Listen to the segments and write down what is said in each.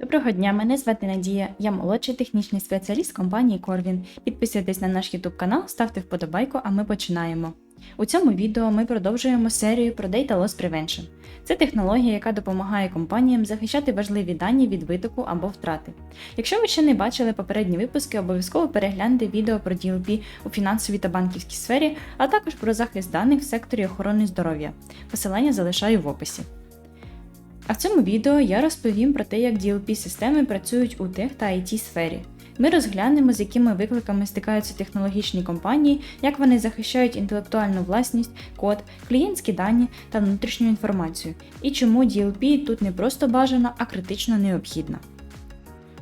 Доброго дня, мене звати Надія. Я молодший технічний спеціаліст компанії Corvin. Підписуйтесь на наш YouTube канал, ставте вподобайку, а ми починаємо. У цьому відео ми продовжуємо серію про Data Loss Prevention. Це технологія, яка допомагає компаніям захищати важливі дані від витоку або втрати. Якщо ви ще не бачили попередні випуски, обов'язково перегляньте відео про DLP у фінансовій та банківській сфері, а також про захист даних в секторі охорони здоров'я. Посилання залишаю в описі. А в цьому відео я розповім про те, як DLP-системи працюють у тех та IT сфері. Ми розглянемо, з якими викликами стикаються технологічні компанії, як вони захищають інтелектуальну власність, код, клієнтські дані та внутрішню інформацію, і чому DLP тут не просто бажана, а критично необхідна.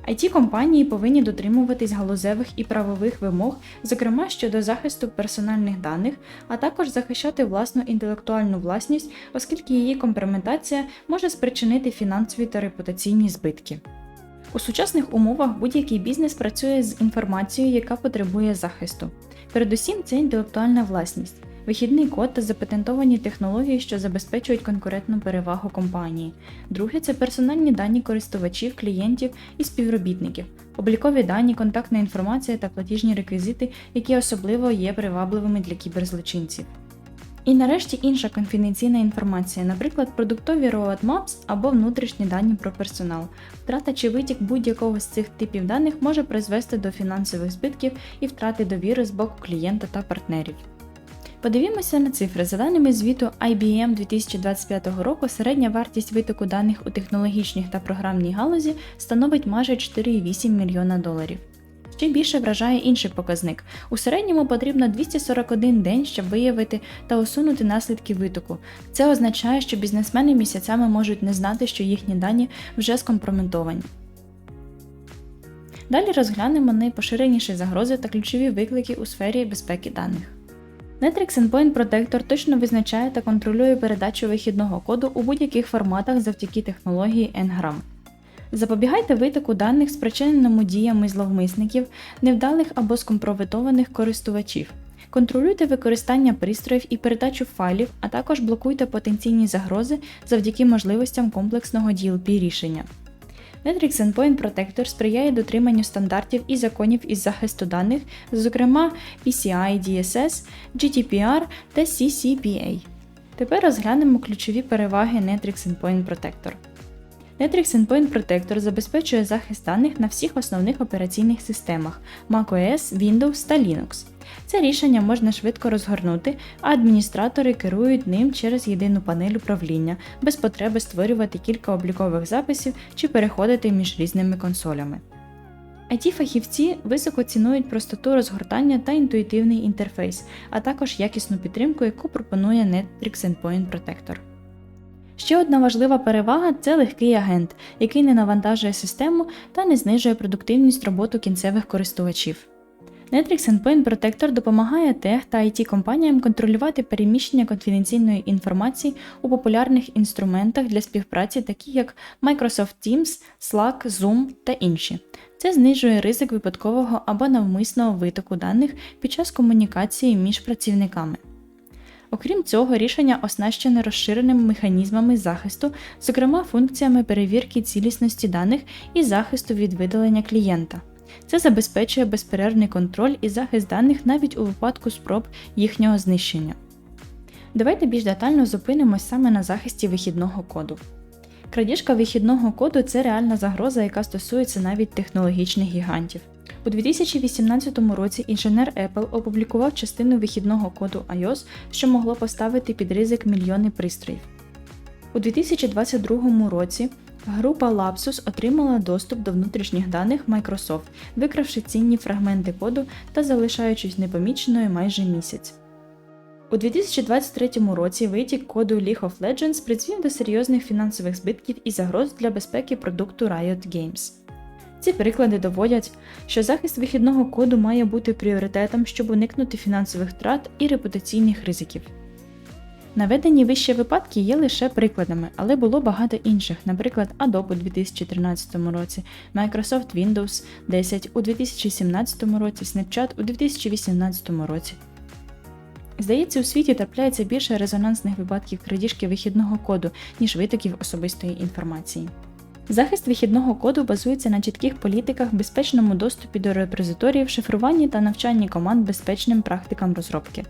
It компанії повинні дотримуватись галузевих і правових вимог, зокрема щодо захисту персональних даних, а також захищати власну інтелектуальну власність, оскільки її компрометація може спричинити фінансові та репутаційні збитки. У сучасних умовах будь-який бізнес працює з інформацією, яка потребує захисту. Передусім, це інтелектуальна власність, вихідний код та запатентовані технології, що забезпечують конкурентну перевагу компанії. Друге це персональні дані користувачів, клієнтів і співробітників, облікові дані, контактна інформація та платіжні реквізити, які особливо є привабливими для кіберзлочинців. І нарешті інша конфіденційна інформація, наприклад, продуктові roadmaps або внутрішні дані про персонал. Втрата чи витік будь-якого з цих типів даних може призвести до фінансових збитків і втрати довіри з боку клієнта та партнерів. Подивімося на цифри. За даними звіту IBM 2025 року, середня вартість витоку даних у технологічній та програмній галузі становить майже 4,8 мільйона доларів. Ще більше вражає інший показник. У середньому потрібно 241 день, щоб виявити та усунути наслідки витоку. Це означає, що бізнесмени місяцями можуть не знати, що їхні дані вже скомпрометовані. Далі розглянемо найпоширеніші загрози та ключові виклики у сфері безпеки даних. Netrix Endpoint Protector точно визначає та контролює передачу вихідного коду у будь-яких форматах завдяки технології Ngram. Запобігайте витоку даних, спричиненому діями зловмисників, невдалих або скомпрометованих користувачів. Контролюйте використання пристроїв і передачу файлів, а також блокуйте потенційні загрози завдяки можливостям комплексного DLP рішення. Netrix Endpoint Protector сприяє дотриманню стандартів і законів із захисту даних, зокрема PCI DSS, GDPR та CCPA. Тепер розглянемо ключові переваги Netrix Endpoint Protector. Netrix Endpoint Protector забезпечує захист даних на всіх основних операційних системах macOS, Windows та Linux. Це рішення можна швидко розгорнути, а адміністратори керують ним через єдину панель управління, без потреби створювати кілька облікових записів чи переходити між різними консолями. it фахівці високо цінують простоту розгортання та інтуїтивний інтерфейс, а також якісну підтримку, яку пропонує Netrix Endpoint Protector. Ще одна важлива перевага це легкий агент, який не навантажує систему та не знижує продуктивність роботи кінцевих користувачів. Netrix Endpoint Protector допомагає тех та IT компаніям контролювати переміщення конфіденційної інформації у популярних інструментах для співпраці, такі як Microsoft Teams, Slack, Zoom та інші. Це знижує ризик випадкового або навмисного витоку даних під час комунікації між працівниками. Окрім цього, рішення оснащене розширеними механізмами захисту, зокрема функціями перевірки цілісності даних і захисту від видалення клієнта. Це забезпечує безперервний контроль і захист даних навіть у випадку спроб їхнього знищення. Давайте більш детально зупинимось саме на захисті вихідного коду. Крадіжка вихідного коду це реальна загроза, яка стосується навіть технологічних гігантів. У 2018 році інженер Apple опублікував частину вихідного коду iOS, що могло поставити під ризик мільйони пристроїв. У 2022 році група Lapsus отримала доступ до внутрішніх даних Microsoft, викравши цінні фрагменти коду та залишаючись непоміченою майже місяць. У 2023 році витік коду League of Legends призвів до серйозних фінансових збитків і загроз для безпеки продукту Riot Games. Ці приклади доводять, що захист вихідного коду має бути пріоритетом, щоб уникнути фінансових втрат і репутаційних ризиків. Наведені вище випадки є лише прикладами, але було багато інших, наприклад, Adobe у 2013 році, Microsoft Windows 10 у 2017 році, Snapchat у 2018 році. Здається, у світі трапляється більше резонансних випадків крадіжки вихідного коду, ніж витоків особистої інформації. Захист вихідного коду базується на чітких політиках, безпечному доступі до репозиторіїв, шифруванні та навчанні команд безпечним практикам розробки.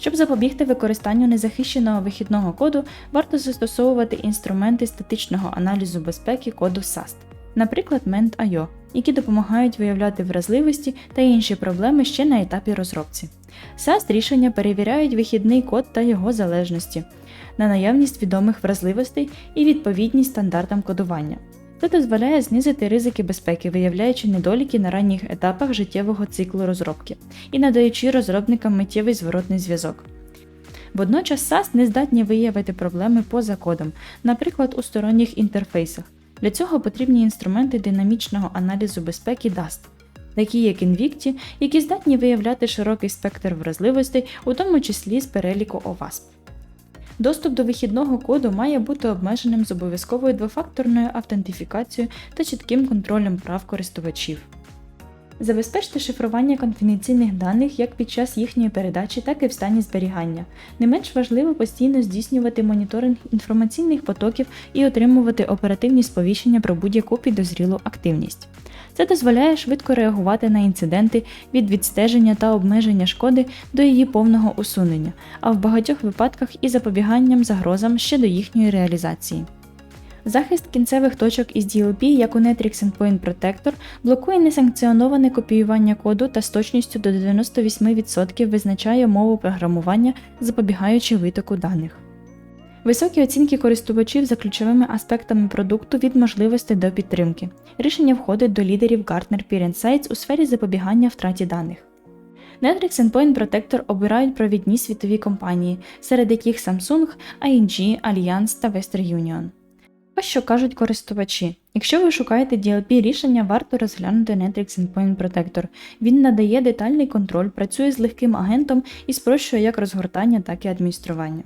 Щоб запобігти використанню незахищеного вихідного коду, варто застосовувати інструменти статичного аналізу безпеки коду SAST, наприклад, Ment.io, які допомагають виявляти вразливості та інші проблеми ще на етапі розробці. SAST рішення перевіряють вихідний код та його залежності на наявність відомих вразливостей і відповідність стандартам кодування. Це дозволяє знизити ризики безпеки, виявляючи недоліки на ранніх етапах життєвого циклу розробки і надаючи розробникам миттєвий зворотний зв'язок. Водночас SAS не здатні виявити проблеми поза кодом, наприклад, у сторонніх інтерфейсах. Для цього потрібні інструменти динамічного аналізу безпеки DAST, такі як Invicti, які здатні виявляти широкий спектр вразливостей, у тому числі з переліку OWASP. Доступ до вихідного коду має бути обмеженим з обов'язковою двофакторною автентифікацією та чітким контролем прав користувачів. Забезпечте шифрування конфіденційних даних як під час їхньої передачі, так і в стані зберігання. Не менш важливо постійно здійснювати моніторинг інформаційних потоків і отримувати оперативні сповіщення про будь-яку підозрілу активність. Це дозволяє швидко реагувати на інциденти від відстеження та обмеження шкоди до її повного усунення, а в багатьох випадках і запобіганням загрозам ще до їхньої реалізації. Захист кінцевих точок із DLP, як у Netrix Endpoint Protector, блокує несанкціоноване копіювання коду та з точністю до 98% визначає мову програмування, запобігаючи витоку даних. Високі оцінки користувачів за ключовими аспектами продукту від можливостей до підтримки. Рішення входить до лідерів Gartner Peer Insights у сфері запобігання втраті даних. Netrix Endpoint Protector обирають провідні світові компанії, серед яких Samsung, ING, Allianz та Western Union. Ось що кажуть користувачі. Якщо ви шукаєте DLP рішення, варто розглянути Netrix Endpoint Protector. Він надає детальний контроль, працює з легким агентом і спрощує як розгортання, так і адміністрування.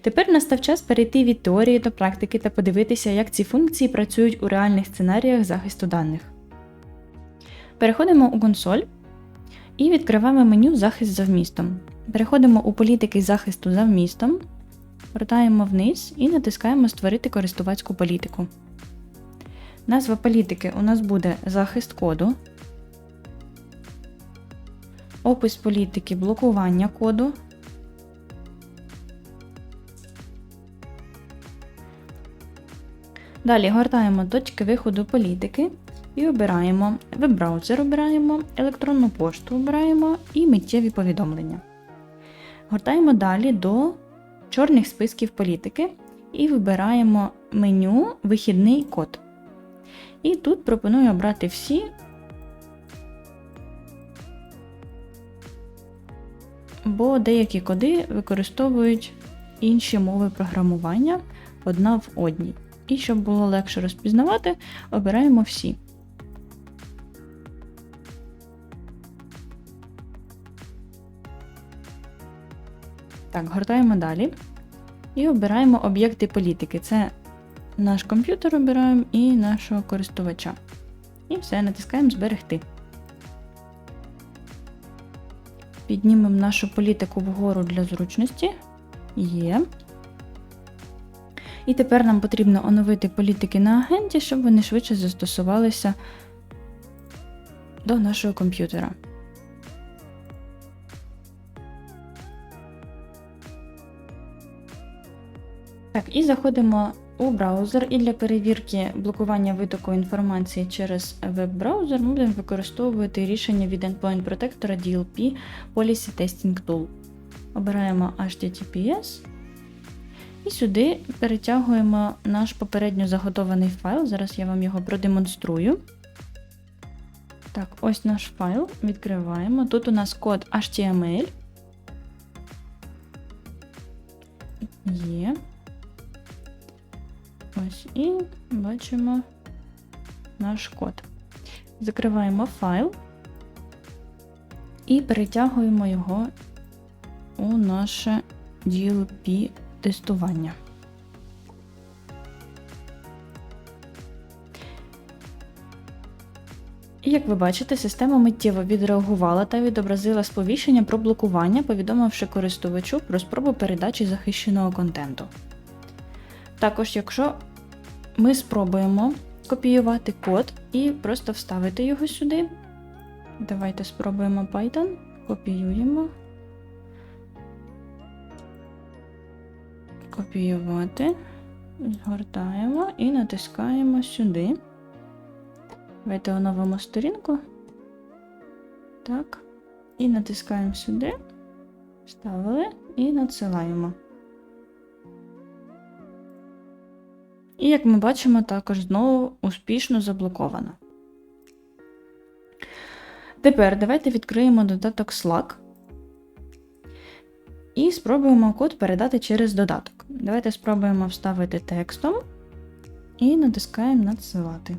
Тепер настав час перейти від теорії до практики та подивитися, як ці функції працюють у реальних сценаріях захисту даних. Переходимо у консоль і відкриваємо меню Захист за вмістом. Переходимо у політики захисту за вмістом, вертаємо вниз і натискаємо Створити користувацьку політику. Назва політики у нас буде захист коду, опис політики блокування коду. Далі гортаємо точки виходу політики і обираємо веб-браузер, обираємо, електронну пошту обираємо і миттєві повідомлення. Гортаємо далі до чорних списків політики і вибираємо меню Вихідний код. І тут пропоную обрати всі. Бо деякі коди використовують інші мови програмування одна в одній. І щоб було легше розпізнавати, обираємо всі. Так, гортаємо далі. І обираємо об'єкти політики. Це наш комп'ютер обираємо і нашого користувача. І все, натискаємо Зберегти. Піднімемо нашу політику вгору для зручності. Є. І тепер нам потрібно оновити політики на агенті, щоб вони швидше застосувалися до нашого комп'ютера. Так, і заходимо у браузер, і для перевірки блокування витоку інформації через веб-браузер ми будемо використовувати рішення від Endpoint Protector DLP Policy Testing Tool. Обираємо HTTPS. І сюди перетягуємо наш попередньо заготований файл. Зараз я вам його продемонструю. Так, ось наш файл. Відкриваємо. Тут у нас код HTML. Є. Ось і бачимо наш код. Закриваємо файл і перетягуємо його у наше DLP тестування. І як ви бачите, система миттєво відреагувала та відобразила сповіщення про блокування, повідомивши користувачу про спробу передачі захищеного контенту. Також, якщо ми спробуємо копіювати код і просто вставити його сюди. Давайте спробуємо Python, копіюємо. Копіювати, згортаємо і натискаємо сюди. Давайте оновимо сторінку. Так. І натискаємо сюди, вставили і надсилаємо. І як ми бачимо, також знову успішно заблоковано. Тепер давайте відкриємо додаток Slack і спробуємо код передати через додаток. Давайте спробуємо вставити текстом і натискаємо надсилати.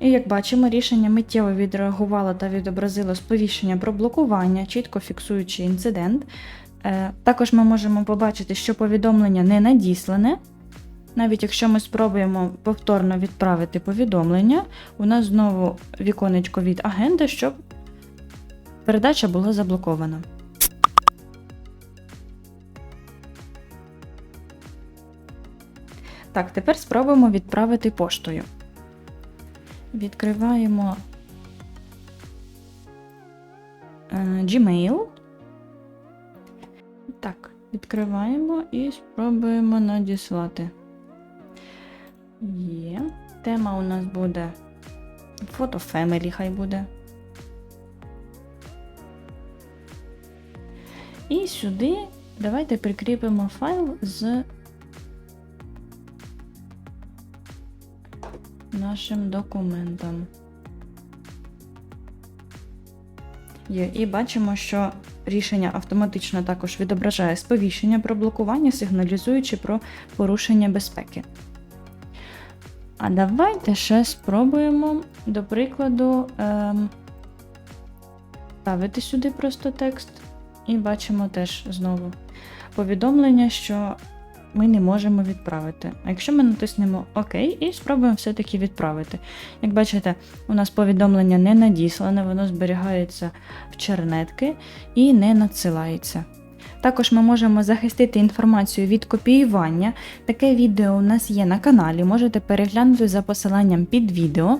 І як бачимо, рішення миттєво відреагувало та відобразило сповіщення про блокування, чітко фіксуючи інцидент. Е, Також ми можемо побачити, що повідомлення не надіслане. Навіть якщо ми спробуємо повторно відправити повідомлення, у нас знову віконечко від агента, щоб передача була заблокована. Так, тепер спробуємо відправити поштою. Відкриваємо е, Gmail. Так, відкриваємо і спробуємо надіслати. Є. Тема у нас буде фото Family, хай буде. І сюди давайте прикріпимо файл з нашим документом. Є. І бачимо, що рішення автоматично також відображає сповіщення про блокування, сигналізуючи про порушення безпеки. А давайте ще спробуємо, до прикладу, ем, ставити сюди просто текст. І бачимо теж знову повідомлення, що ми не можемо відправити. А якщо ми натиснемо ОК і спробуємо все-таки відправити. Як бачите, у нас повідомлення не надіслане, воно зберігається в чернетки і не надсилається. Також ми можемо захистити інформацію від копіювання. Таке відео у нас є на каналі, можете переглянути за посиланням під відео.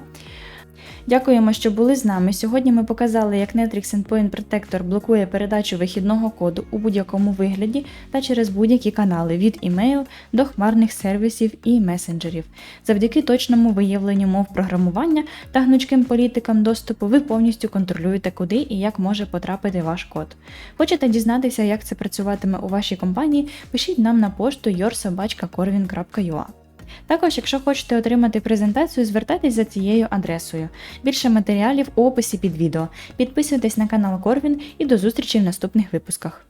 Дякуємо, що були з нами. Сьогодні ми показали, як Netrix Endpoint Protector блокує передачу вихідного коду у будь-якому вигляді та через будь-які канали від імейл до хмарних сервісів і месенджерів. Завдяки точному виявленню мов програмування та гнучким політикам доступу ви повністю контролюєте, куди і як може потрапити ваш код. Хочете дізнатися, як це працюватиме у вашій компанії? Пишіть нам на пошту yoursobachkacorvin.ua. Також, якщо хочете отримати презентацію, звертайтесь за цією адресою. Більше матеріалів у описі під відео. Підписуйтесь на канал Корвін і до зустрічі в наступних випусках.